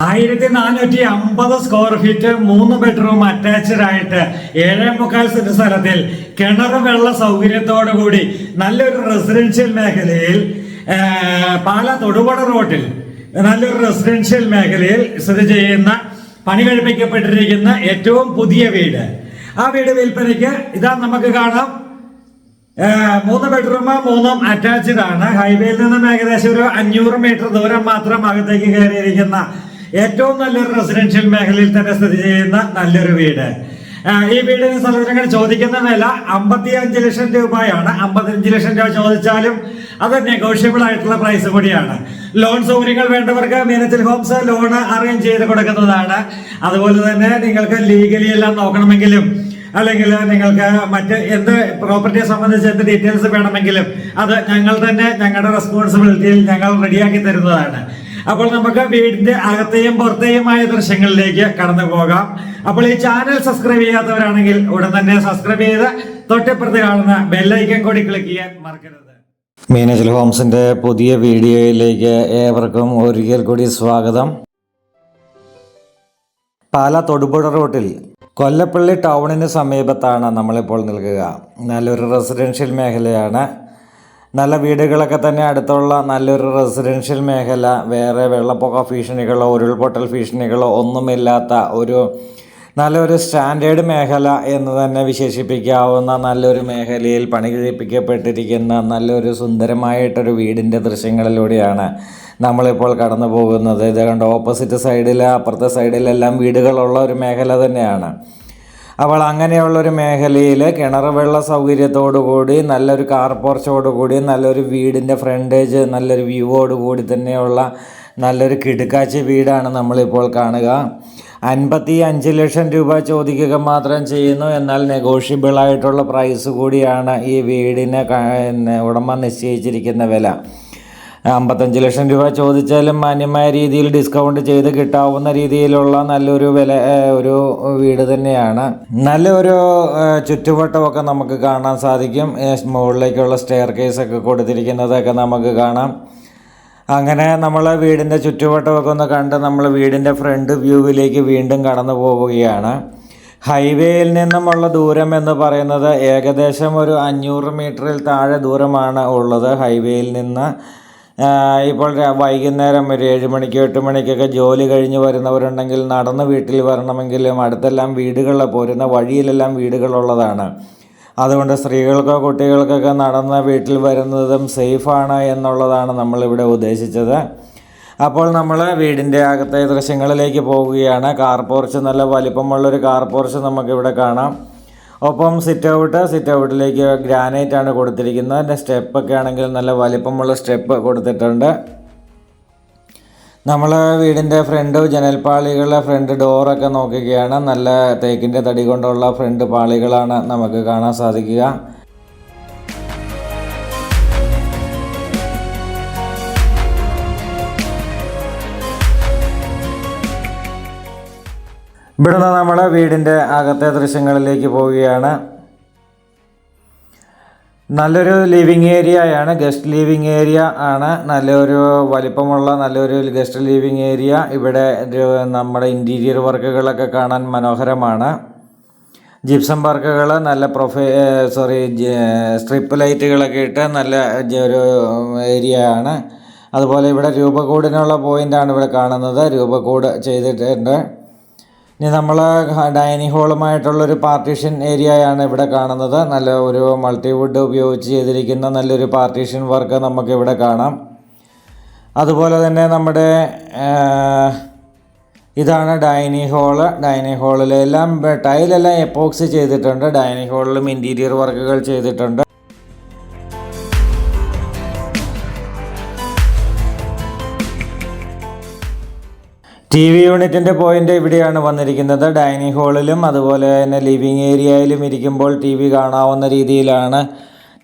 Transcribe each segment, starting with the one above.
ആയിരത്തി നാനൂറ്റി അമ്പത് സ്ക്വയർ ഫീറ്റ് മൂന്ന് ബെഡ്റൂം അറ്റാച്ച്ഡ് ആയിട്ട് ഏഴേ മുക്കാൽ സെന്റ് സ്ഥലത്തിൽ കിണർ വെള്ള സൗകര്യത്തോടു കൂടി നല്ലൊരു റെസിഡൻഷ്യൽ മേഖലയിൽ പാല തൊടുപുഴ റോഡിൽ നല്ലൊരു റെസിഡൻഷ്യൽ മേഖലയിൽ സ്ഥിതി ചെയ്യുന്ന പണി കഴിപ്പിക്കപ്പെട്ടിരിക്കുന്ന ഏറ്റവും പുതിയ വീട്. ആ വീട് വിൽപ്പനയ്ക്ക് ഇതാ നമുക്ക് കാണാം. മൂന്ന് ബെഡ്റൂം മൂന്നും അറ്റാച്ച്ഡ് ആണ്. ഹൈവേയിൽ നിന്നും ഏകദേശം ഒരു അഞ്ഞൂറ് മീറ്റർ ദൂരം മാത്രം അകത്തേക്ക് കയറിയിരിക്കുന്ന ഏറ്റവും നല്ലൊരു റെസിഡൻഷ്യൽ മേഖലയിൽ തന്നെ സ്ഥിതി ചെയ്യുന്ന നല്ലൊരു വീട്. ഈ വീടിന് സഹോദരങ്ങൾ ചോദിക്കുന്ന വില അമ്പത്തി അഞ്ച് ലക്ഷം രൂപയാണ്. അമ്പത്തഞ്ച് ലക്ഷം രൂപ ചോദിച്ചാലും അത് നെഗോഷ്യബിൾ ആയിട്ടുള്ള പ്രൈസ് കൂടിയാണ്. ലോൺ സൗകര്യങ്ങൾ വേണ്ടവർക്ക് മീനച്ചിൽ ഹോംസ് ലോൺ അറേഞ്ച് ചെയ്ത് കൊടുക്കുന്നതാണ്. അതുപോലെ തന്നെ നിങ്ങൾക്ക് ലീഗലി എല്ലാം നോക്കണമെങ്കിലും അല്ലെങ്കിൽ നിങ്ങൾക്ക് മറ്റ് എന്ത് പ്രോപ്പർട്ടിയെ സംബന്ധിച്ച് എന്ത് ഡീറ്റെയിൽസ് വേണമെങ്കിലും അത് ഞങ്ങൾ തന്നെ ഞങ്ങളുടെ റെസ്പോൺസിബിലിറ്റിയിൽ ഞങ്ങൾ റെഡിയാക്കി തരുന്നതാണ്. അപ്പോൾ നമുക്ക് വീടിന്റെ അകത്തെയും പുറത്തെയുമായ ദൃശ്യങ്ങളിലേക്ക് കടന്നു പോകാം. അപ്പോൾ ഈ ചാനൽ സബ്സ്ക്രൈബ് ചെയ്യാത്തവരാണെങ്കിൽ ഉടൻ തന്നെ സബ്സ്ക്രൈബ് ചെയ്ത് തൊട്ടപ്പുറത്ത് കാണുന്ന ബെല്ലൈക്കൻ കൂടി ക്ലിക്ക് ചെയ്യാൻ മറക്കരുത്. മീനച്ചൽ ഹോംസിന്റെ പുതിയ വീഡിയോയിലേക്ക് ഏവർക്കും ഒരിക്കൽ കൂടി സ്വാഗതം. പാല തൊടുപുഴ റോട്ടിൽ കൊല്ലപ്പള്ളി ടൗണിന് സമീപത്താണ് നമ്മളിപ്പോൾ നിൽക്കുക. നല്ലൊരു റെസിഡൻഷ്യൽ മേഖലയാണ്. നല്ല വീടുകളൊക്കെ തന്നെ അടുത്തുള്ള നല്ലൊരു റെസിഡൻഷ്യൽ മേഖല. വേറെ വെള്ളപ്പൊക്ക ഭീഷണികളോ ഉരുൾപൊട്ടൽ ഭീഷണികളോ ഒന്നുമില്ലാത്ത ഒരു നല്ലൊരു സ്റ്റാൻഡേർഡ് മേഖല എന്ന് തന്നെ വിശേഷിപ്പിക്കാവുന്ന നല്ലൊരു മേഖലയിൽ പണി കഴിപ്പിക്കപ്പെട്ടിരിക്കുന്ന നല്ലൊരു സുന്ദരമായിട്ടൊരു വീടിന്റെ ദൃശ്യങ്ങളിലൂടെയാണ് നമ്മളിപ്പോൾ കടന്നു പോകുന്നത്. ഇത് കണ്ട് ഓപ്പോസിറ്റ് സൈഡിൽ അപ്പുറത്തെ സൈഡിലെല്ലാം വീടുകളുള്ള ഒരു മേഖല തന്നെയാണ്. അപ്പോൾ അങ്ങനെയുള്ളൊരു മേഖലയിൽ കിണർ വെള്ള സൗകര്യത്തോടു കൂടി നല്ലൊരു കാർ പോർച്ചോടു കൂടി നല്ലൊരു വീടിന്റെ ഫ്രണ്ടേജ് നല്ലൊരു വ്യൂവോട് കൂടി തന്നെയുള്ള നല്ലൊരു കിടുക്കാച്ചി വീടാണ് നമ്മളിപ്പോൾ കാണുക. അൻപത്തി അഞ്ച് ലക്ഷം രൂപ ചോദിക്കുക മാത്രം ചെയ്യുന്നു. എന്നാൽ നെഗോഷ്യബിൾ ആയിട്ടുള്ള പ്രൈസ് കൂടിയാണ് ഈ വീടിന് ഉടമ നിശ്ചയിച്ചിരിക്കുന്ന വില. അമ്പത്തഞ്ച് ലക്ഷം രൂപ ചോദിച്ചാലും മാന്യമായ രീതിയിൽ ഡിസ്കൗണ്ട് ചെയ്ത് കിട്ടാവുന്ന രീതിയിലുള്ള നല്ലൊരു വില ഒരു വീട് തന്നെയാണ്. നല്ലൊരു ചുറ്റുവട്ടമൊക്കെ നമുക്ക് കാണാൻ സാധിക്കും. മുകളിലേക്കുള്ള സ്റ്റെയർ കേസൊക്കെ കൊടുത്തിരിക്കുന്നതൊക്കെ നമുക്ക് കാണാം. അങ്ങനെ നമ്മൾ വീടിന്റെ ചുറ്റുവട്ടമൊക്കെ ഒന്ന് കണ്ട് നമ്മൾ വീടിന്റെ ഫ്രണ്ട് വ്യൂവിലേക്ക് വീണ്ടും കടന്നു പോവുകയാണ്. ഹൈവേയിൽ നിന്നുമുള്ള ദൂരം എന്ന് പറയുന്നത് ഏകദേശം ഒരു അഞ്ഞൂറ് മീറ്ററിൽ താഴെ ദൂരമാണ് ഉള്ളത്. ഹൈവേയിൽ നിന്ന് ഇപ്പോൾ വൈകുന്നേരം ഒരു ഏഴ് മണിക്ക് എട്ട് മണിക്കൊക്കെ ജോലി കഴിഞ്ഞ് വരുന്നവരുണ്ടെങ്കിൽ നടന്ന് വീട്ടിൽ വരണമെങ്കിലും അടുത്തെല്ലാം വീടുകളിലെ പോരുന്ന വഴിയിലെല്ലാം വീടുകളുള്ളതാണ്. അതുകൊണ്ട് സ്ത്രീകൾക്കോ കുട്ടികൾക്കൊക്കെ നടന്ന് വീട്ടിൽ വരുന്നതും സേഫാണ് എന്നുള്ളതാണ് നമ്മളിവിടെ ഉദ്ദേശിച്ചത്. അപ്പോൾ നമ്മൾ വീടിന്റെ അകത്തെ ദൃശ്യങ്ങളിലേക്ക് പോവുകയാണ്. കാർ പോർച്ച് നല്ല വലിപ്പമുള്ളൊരു കാർ പോർച്ച് നമുക്കിവിടെ കാണാം. ഒപ്പം സിറ്റ് ഔട്ട് സിറ്റ് ഔട്ടിലേക്ക് ഗ്രാനൈറ്റ് ആണ് കൊടുത്തിരിക്കുന്നത്. അതിന്റെ സ്റ്റെപ്പൊക്കെ ആണെങ്കിൽ നല്ല വലിപ്പമുള്ള സ്റ്റെപ്പ് കൊടുത്തിട്ടുണ്ട്. നമ്മൾ വീടിന്റെ ഫ്രണ്ട് ജനൽപ്പാളികൾ ഫ്രണ്ട് ഡോറൊക്കെ നോക്കുകയാണ്. നല്ല തേക്കിന്റെ തടി കൊണ്ടുള്ള ഫ്രണ്ട് പാളികളാണ് നമുക്ക് കാണാൻ സാധിക്കുക. ഇവിടുന്ന് നമ്മൾ വീടിന്റെ അകത്തെ ദൃശ്യങ്ങളിലേക്ക് പോവുകയാണ്. നല്ലൊരു ലിവിങ് ഏരിയയാണ് ഗസ്റ്റ് ലിവിങ് ഏരിയ ആണ്. നല്ലൊരു വലിപ്പമുള്ള നല്ലൊരു ഗസ്റ്റ് ലിവിങ് ഏരിയ ഇവിടെ നമ്മുടെ ഇന്റീരിയർ വർക്കുകളൊക്കെ കാണാൻ മനോഹരമാണ്. ജിപ്സം വർക്കുകൾ നല്ല പ്രൊഫൈ സോറി സ്ട്രിപ്പ് ലൈറ്റുകളൊക്കെ ഇട്ട് നല്ല ഒരു ഏരിയ അതുപോലെ ഇവിടെ രൂപക്കൂടിനുള്ള പോയിന്റാണ് ഇവിടെ കാണുന്നത്. രൂപക്കൂട് ചെയ്തിട്ടുണ്ട്. ഇനി നമ്മൾ ഡൈനിങ് ഹോളുമായിട്ടുള്ളൊരു പാർട്ടീഷൻ ഏരിയയാണ് ഇവിടെ കാണുന്നത്. നല്ല ഒരു മൾട്ടിവുഡ് ഉപയോഗിച്ച് ചെയ്തിരിക്കുന്ന നല്ലൊരു പാർട്ടീഷൻ വർക്ക് നമുക്ക് ഇവിടെ കാണാം. അതുപോലെ തന്നെ നമ്മുടെ ഇതാണ് ഡൈനിങ് ഹോൾ. ഡൈനിങ് ഹോളിലെല്ലാം ടൈലെല്ലാം എപ്പോക്സ് ചെയ്തിട്ടുണ്ട്. ഡൈനിങ് ഹോളിലും ഇന്റീരിയർ വർക്കുകൾ ചെയ്തിട്ടുണ്ട്. ടി വി യൂണിറ്റിന്റെ പോയിന്റ് ഇവിടെയാണ് വന്നിരിക്കുന്നത്. ഡൈനിങ് ഹാളിലും അതുപോലെ തന്നെ ലിവിങ് ഏരിയയിലും ഇരിക്കുമ്പോൾ ടി വി കാണാവുന്ന രീതിയിലാണ്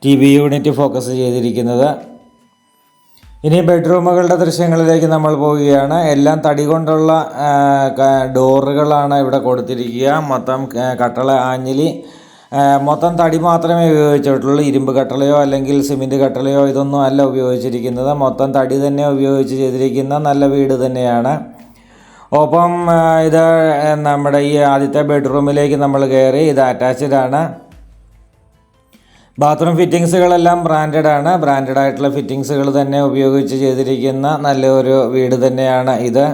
ടി വി യൂണിറ്റ് ഫോക്കസ് ചെയ്തിരിക്കുന്നത്. ഇനി ബെഡ്റൂമുകളുടെ ദൃശ്യങ്ങളിലേക്ക് നമ്മൾ പോവുകയാണ്. എല്ലാം തടി കൊണ്ടുള്ള ഡോറുകളാണ് ഇവിടെ കൊടുത്തിരിക്കുക. മൊത്തം കട്ടള ആഞ്ഞിലി മൊത്തം തടി മാത്രമേ ഉപയോഗിച്ചിട്ടുള്ളൂ. ഇരുമ്പ് കട്ടളയോ അല്ലെങ്കിൽ സിമെന്റ് കട്ടളയോ ഇതൊന്നും അല്ല ഉപയോഗിച്ചിരിക്കുന്നത്. മൊത്തം തടി തന്നെ ഉപയോഗിച്ച് ചെയ്തിരിക്കുന്ന നല്ല വീട് തന്നെയാണ്. ഒപ്പം ഇത് നമ്മുടെ ഈ ആദ്യത്തെ ബെഡ്റൂമിലേക്ക് നമ്മൾ കയറി ഇത് അറ്റാച്ച്ഡ് ആണ്. ബാത്റൂം ഫിറ്റിങ്സുകളെല്ലാം ബ്രാൻഡഡ് ആണ്. ബ്രാൻഡഡ് ആയിട്ടുള്ള ഫിറ്റിങ്സുകൾ തന്നെ ഉപയോഗിച്ച് ചെയ്തിരിക്കുന്ന നല്ലൊരു വീട് തന്നെയാണ് ഇത്.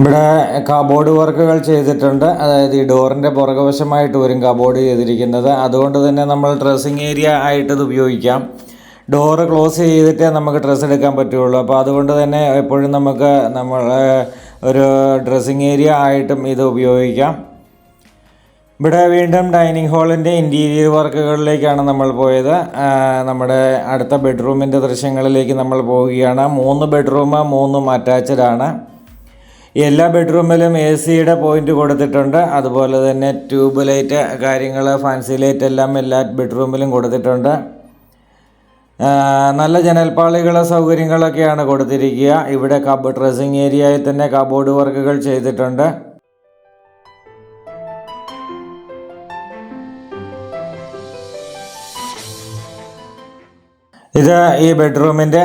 ഇവിടെ കബോർഡ് വർക്കുകൾ ചെയ്തിട്ടുണ്ട്. അതായത് ഈ ഡോറിന്റെ പുറകുവശമായിട്ട് വരും കബോർഡ് ചെയ്തിരിക്കുന്നത്. അതുകൊണ്ട് തന്നെ നമ്മൾ ഡ്രസ്സിങ് ഏരിയ ആയിട്ട് ഇത് ഉപയോഗിക്കാം. ഡോറ് ക്ലോസ് ചെയ്തിട്ടേ നമുക്ക് ഡ്രസ്സ് എടുക്കാൻ പറ്റുള്ളൂ. അപ്പോൾ അതുകൊണ്ട് തന്നെ എപ്പോഴും നമുക്ക് നമ്മൾ ഒരു ഡ്രസ്സിങ് ഏരിയ ആയിട്ടും ഇത് ഉപയോഗിക്കാം. ഇവിടെ വീണ്ടും ഡൈനിങ് ഹാളിന്റെ ഇന്റീരിയർ വർക്കുകളിലേക്കാണ് നമ്മൾ പോയത്. നമ്മുടെ അടുത്ത ബെഡ്റൂമിന്റെ ദൃശ്യങ്ങളിലേക്ക് നമ്മൾ പോവുകയാണ്. മൂന്ന് ബെഡ്റൂം മൂന്നും അറ്റാച്ച്ഡ് ആണ്. എല്ലാ ബെഡ്റൂമിലും എ സിയുടെ പോയിന്റ് കൊടുത്തിട്ടുണ്ട്. അതുപോലെ തന്നെ ട്യൂബ് ലൈറ്റ് കാര്യങ്ങൾ ഫാൻസി ലൈറ്റ് എല്ലാം എല്ലാ ബെഡ്റൂമിലും കൊടുത്തിട്ടുണ്ട്. നല്ല ജനൽപ്പാളികൾ സൗകര്യങ്ങളൊക്കെയാണ് കൊടുത്തിരിക്കുക. ഇവിടെ കബ് ഡ്രസ്സിങ് ഏരിയയിൽ തന്നെ കബോർഡ് വർക്കുകൾ ചെയ്തിട്ടുണ്ട്. ഇത് ഈ ബെഡ്റൂമിന്റെ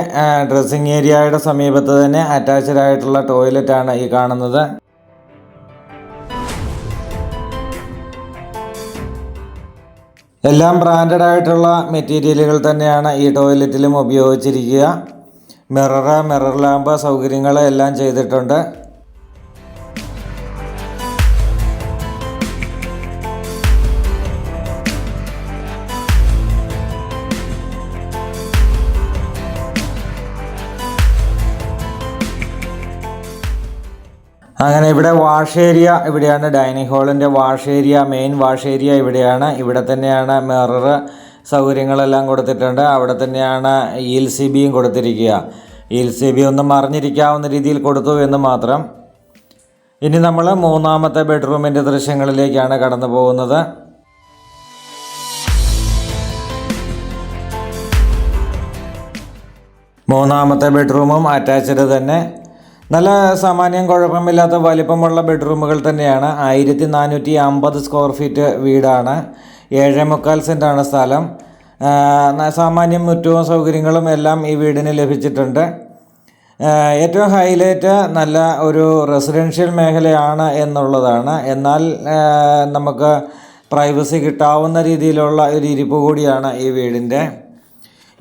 ഡ്രസ്സിംഗ് ഏരിയയുടെ സമീപത്ത് തന്നെ അറ്റാച്ച്ഡ് ആയിട്ടുള്ള ടോയ്ലറ്റ് ആണ് ഈ കാണുന്നത്. എല്ലാം ബ്രാൻഡഡ് ആയിട്ടുള്ള മെറ്റീരിയലുകൾ തന്നെയാണ് ഈ ടോയ്ലറ്റിലും ഉപയോഗിച്ചിരിക്കുക. മിറർ മിറർ ലാമ്പ് സൗകര്യങ്ങൾ എല്ലാം ചെയ്തിട്ടുണ്ട്. അങ്ങനെ ഇവിടെ വാഷ് ഏരിയ ഇവിടെയാണ് dining ഹാളിന്റെ wash area main wash area ഇവിടെയാണ്. ഇവിടെ തന്നെയാണ് മിറർ സൗകര്യങ്ങളെല്ലാം കൊടുത്തിട്ടുണ്ട്. അവിടെ തന്നെയാണ് ഇൽ സി ബിയും കൊടുത്തിരിക്കുക. ഇൽ സി ബി ഒന്ന് മറിഞ്ഞിരിക്കാവുന്ന രീതിയിൽ കൊടുത്തു എന്ന് മാത്രം. ഇനി നമ്മൾ മൂന്നാമത്തെ ബെഡ്റൂമിന്റെ ദൃശ്യങ്ങളിലേക്കാണ് കടന്നു പോകുന്നത്. മൂന്നാമത്തെ ബെഡ്റൂമും അറ്റാച്ച്ഡ് തന്നെ. നല്ല സാമാന്യം കുഴപ്പമില്ലാത്ത വലിപ്പമുള്ള ബെഡ്റൂമുകൾ തന്നെയാണ്. ആയിരത്തി നാനൂറ്റി അമ്പത് സ്ക്വയർ ഫീറ്റ് വീടാണ്. ഏഴേ മുക്കാൽ സെന്റാണ് സ്ഥലം സാമാന്യം മുറ്റവും സൗകര്യങ്ങളും എല്ലാം ഈ വീടിന് ലഭിച്ചിട്ടുണ്ട്. ഏറ്റവും ഹൈലൈറ്റ് നല്ല ഒരു റെസിഡൻഷ്യൽ മേഖലയാണ് എന്നുള്ളതാണ്. എന്നാൽ നമുക്ക് പ്രൈവസി കിട്ടാവുന്ന രീതിയിലുള്ള ഒരു ഇരിപ്പ് കൂടിയാണ് ഈ വീടിന്റെ.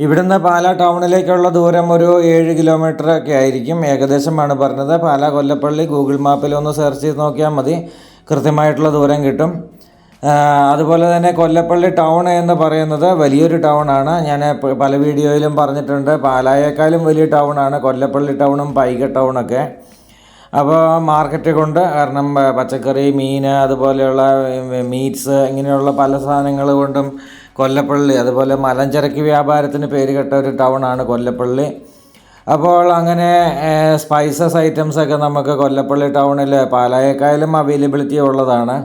ഇവിടുന്ന് പാല ടൗണിലേക്കുള്ള ദൂരം ഒരു ഏഴ് കിലോമീറ്റർ ഒക്കെ ആയിരിക്കും. ഏകദേശമാണ് പറഞ്ഞത്. പാല കൊല്ലപ്പള്ളി ഗൂഗിൾ മാപ്പിൽ ഒന്ന് സെർച്ച് ചെയ്ത് നോക്കിയാൽ മതി. കൃത്യമായിട്ടുള്ള ദൂരം കിട്ടും. അതുപോലെ തന്നെ കൊല്ലപ്പള്ളി ടൗൺ എന്ന് പറയുന്നത് വലിയൊരു ടൗൺ ആണ്. ഞാൻ പല വീഡിയോയിലും പറഞ്ഞിട്ടുണ്ട്. പാലായേക്കാളും വലിയ ടൗൺ ആണ്. കൊല്ലപ്പള്ളി ടൗണും പൈക ടൗണൊക്കെ അപ്പോൾ മാർക്കറ്റ് കൊണ്ട് കാരണം പച്ചക്കറി മീൻ അതുപോലെയുള്ള മീറ്റ്സ് ഇങ്ങനെയുള്ള പല സാധനങ്ങൾ കൊണ്ടും കൊല്ലപ്പള്ളി അതുപോലെ മലഞ്ചരക്ക് വ്യാപാരത്തിന് പേരുകെട്ട കേട്ട ഒരു ടൗണാണ് കൊല്ലപ്പള്ളി. അപ്പോൾ അങ്ങനെ സ്പൈസസ് ഐറ്റംസ് ഒക്കെ നമുക്ക് കൊല്ലപ്പള്ളി ടൗണിൽ പാലായേക്കായാലും അവൈലബിലിറ്റി ഉള്ളതാണ്.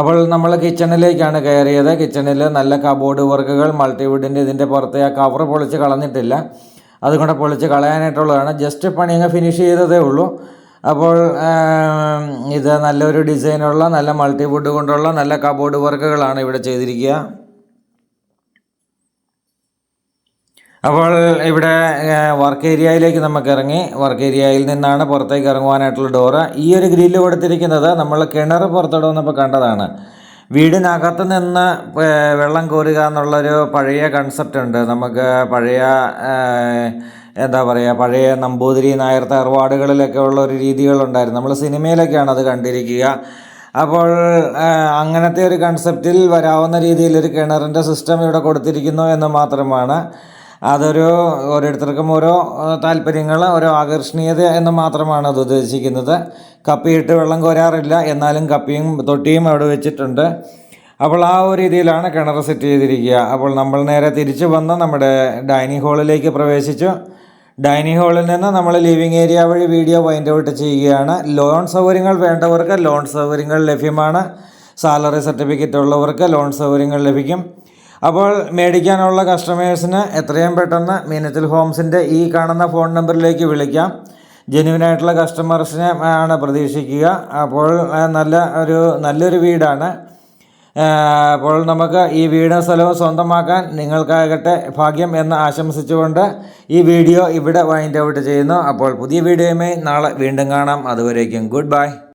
അപ്പോൾ നമ്മൾ കിച്ചണിലേക്കാണ് കയറിയത് കിച്ചണിൽ നല്ല കബോർഡ് വർക്കുകൾ മൾട്ടിവുഡിന്റെ ഇതിന്റെ പുറത്തെ ആ കവർ പൊളിച്ച് കളഞ്ഞിട്ടില്ല. അതുകൊണ്ട് പൊളിച്ച് കളയാനായിട്ടുള്ളതാണ്. ജസ്റ്റ് പണി അങ്ങ് ഫിനിഷ് ചെയ്തതേ ഉള്ളൂ. അപ്പോൾ ഇത് നല്ലൊരു ഡിസൈനുള്ള നല്ല മൾട്ടിവുഡ് കൊണ്ടുള്ള നല്ല കബോർഡ് വർക്കുകളാണ് ഇവിടെ ചെയ്തിരിക്കുക. അപ്പോൾ ഇവിടെ വർക്ക് ഏരിയയിലേക്ക് നമുക്ക് ഇറങ്ങി. വർക്ക് ഏരിയയിൽ നിന്നാണ് പുറത്തേക്ക് ഇറങ്ങുവാനായിട്ടുള്ള ഡോറ്. ഈ ഒരു ഗ്രില്ല് കൊടുത്തിരിക്കുന്നത് നമ്മൾ കിണർ പുറത്തിടുന്നപ്പോൾ കണ്ടതാണ്. വീടിനകത്ത് നിന്ന് വെള്ളം കോരുക എന്നുള്ളൊരു പഴയ കൺസെപ്റ്റ് ഉണ്ട്. നമുക്ക് പഴയ എന്താ പറയുക പഴയ നമ്പൂതിരി നായർ തറവാടുകളിലൊക്കെ ഉള്ള ഒരു രീതികളുണ്ടായിരുന്നു. നമ്മൾ സിനിമയിലൊക്കെയാണ് അത് കണ്ടിരിക്കുക. അപ്പോൾ അങ്ങനത്തെ ഒരു കൺസെപ്റ്റിൽ വരാവുന്ന രീതിയിൽ ഒരു കിണറിന്റെ സിസ്റ്റം ഇവിടെ കൊടുത്തിരിക്കുന്നു എന്ന് മാത്രമാണ്. അതൊരു ഓരോരുത്തർക്കും ഓരോ താല്പര്യങ്ങൾ ഓരോ ആകർഷണീയത എന്ന് മാത്രമാണ് അത് ഉദ്ദേശിക്കുന്നത്. കപ്പിയിട്ട് വെള്ളം കോരാറില്ല എന്നാലും കപ്പിയും തൊട്ടിയും അവിടെ വെച്ചിട്ടുണ്ട്. അപ്പോൾ ആ ഒരു രീതിയിലാണ് കിണർ സെറ്റ് ചെയ്തിരിക്കുക. അപ്പോൾ നമ്മൾ നേരെ തിരിച്ചു വന്ന് നമ്മുടെ ഡൈനിങ് ഹാളിലേക്ക് പ്രവേശിച്ചു. ഡൈനിങ് ഹാളിൽ നിന്ന് നമ്മൾ ലിവിങ് ഏരിയ വഴി വീഡിയോ വൈൻഡ് ഔട്ട് ചെയ്യുകയാണ്. ലോൺ സൗകര്യങ്ങൾ വേണ്ടവർക്ക് ലോൺ സൗകര്യങ്ങൾ ലഭ്യമാണ്. സാലറി സർട്ടിഫിക്കറ്റ് ഉള്ളവർക്ക് ലോൺ സൗകര്യങ്ങൾ ലഭിക്കും. അപ്പോൾ മേടിക്കാനുള്ള കസ്റ്റമേഴ്സിന് എത്രയും പെട്ടെന്ന് മീനത്തിൽ ഹോംസിന്റെ ഈ കാണുന്ന ഫോൺ നമ്പറിലേക്ക് വിളിക്കാം. ജെന്യുവനായിട്ടുള്ള കസ്റ്റമേഴ്സിനെ ആണ് പ്രതീക്ഷിക്കുക. അപ്പോൾ നല്ല ഒരു നല്ലൊരു വീടാണ്. അപ്പോൾ നമുക്ക് ഈ വീടും സ്ഥലവും സ്വന്തമാക്കാൻ നിങ്ങൾക്കാകട്ടെ ഭാഗ്യം എന്ന് ആശംസിച്ചുകൊണ്ട് ഈ വീഡിയോ ഇവിടെ വൈൻഡ് ഔട്ട് ചെയ്യുന്നു. അപ്പോൾ പുതിയ വീഡിയോയുമായി നാളെ വീണ്ടും കാണാം. അതുവരേക്കും ഗുഡ് ബൈ